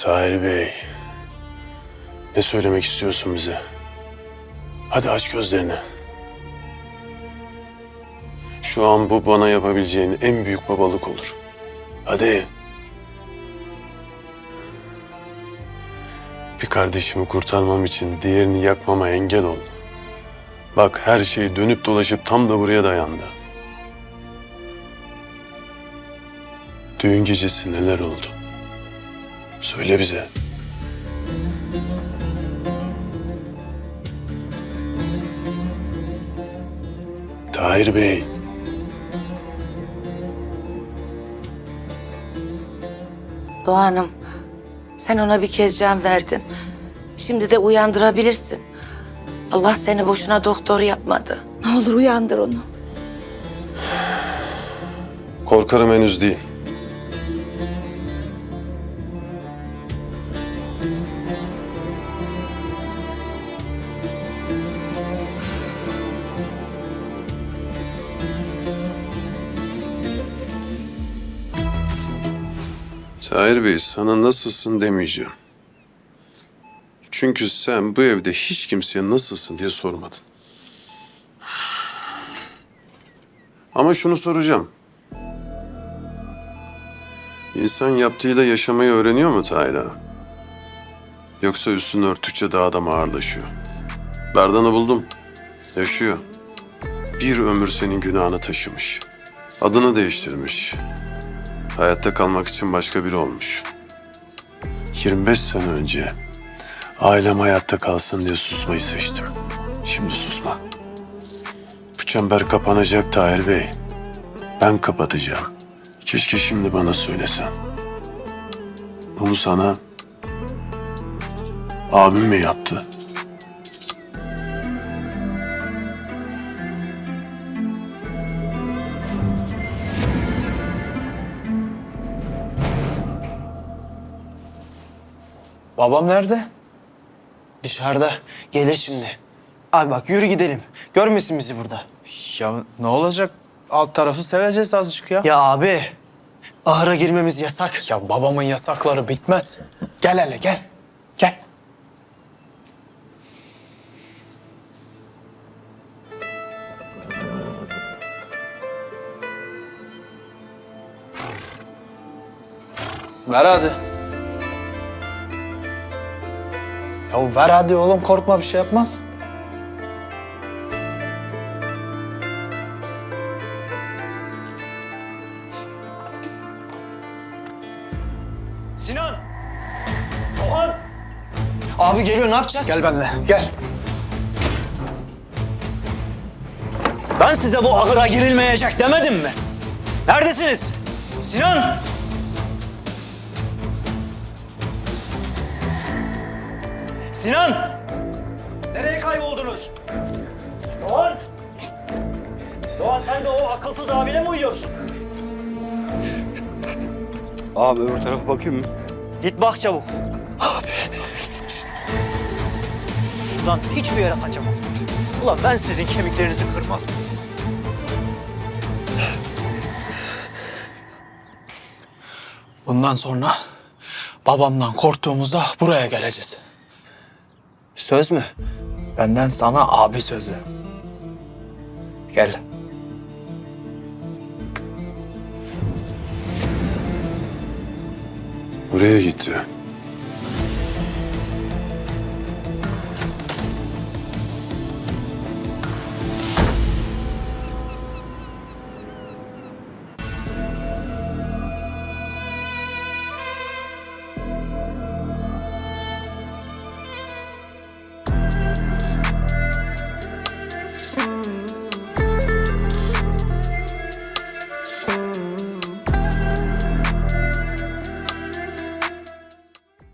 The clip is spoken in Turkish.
Tahir Bey. Ne söylemek istiyorsun bize? Hadi aç gözlerini. Şu an bu bana yapabileceğin en büyük babalık olur. Hadi. Bir kardeşimi kurtarmam için diğerini yakmama engel ol. Bak her şey dönüp dolaşıp tam da buraya dayandı. Düğün gecesi neler oldu? Söyle bize. Tahir Bey. Doğan'ım sen ona bir kez can verdin. Şimdi de uyandırabilirsin. Allah seni boşuna doktor yapmadı. Ne olur uyandır onu. Korkarım henüz değil. Tahir Bey sana nasılsın demeyeceğim. Çünkü sen bu evde hiç kimseye nasılsın diye sormadın. Ama şunu soracağım. İnsan yaptığıyla yaşamayı öğreniyor mu Tahir ağa? Yoksa üstünü örtükçe daha da mı ağırlaşıyor? Berdan'ı buldum. Yaşıyor. Bir ömür senin günahını taşımış. Adını değiştirmiş. Hayatta kalmak için başka biri olmuş. 25 sene önce ailem hayatta kalsın diye susmayı seçtim. Şimdi susma. Bu çember kapanacak Tahir Bey. Ben kapatacağım. Keşke şimdi bana söylesen. Bunu sana abim mi yaptı? Babam nerede? Dışarıda. Gelir şimdi. Abi bak yürü gidelim. Görmesin bizi burada. Ya ne olacak? Alt tarafı seveceğiz azıcık ya. Ya abi. Ahıra girmemiz yasak. Ya babamın yasakları bitmez. Gel hele gel. Gel. Ver hadi. Ya ver hadi oğlum korkma bir şey yapmaz. Sinan. Doğan. Abi geliyor ne yapacağız? Gel benimle gel. Ben size bu ahıra girilmeyecek demedim mi? Neredesiniz? Sinan. Sinan. Nereye kayboldunuz? Doğan. Doğan sen de o akılsız abine mi uyuyorsun? Abi öbür tarafa bakayım mı? Git bak çabuk. Abi. Buradan hiçbir yere kaçamazlar. Ulan ben sizin kemiklerinizi kırmaz mıyım? Bundan sonra babamdan korktuğumuzda buraya geleceğiz. Söz mü? Benden sana abi sözü. Gel. Buraya gitti.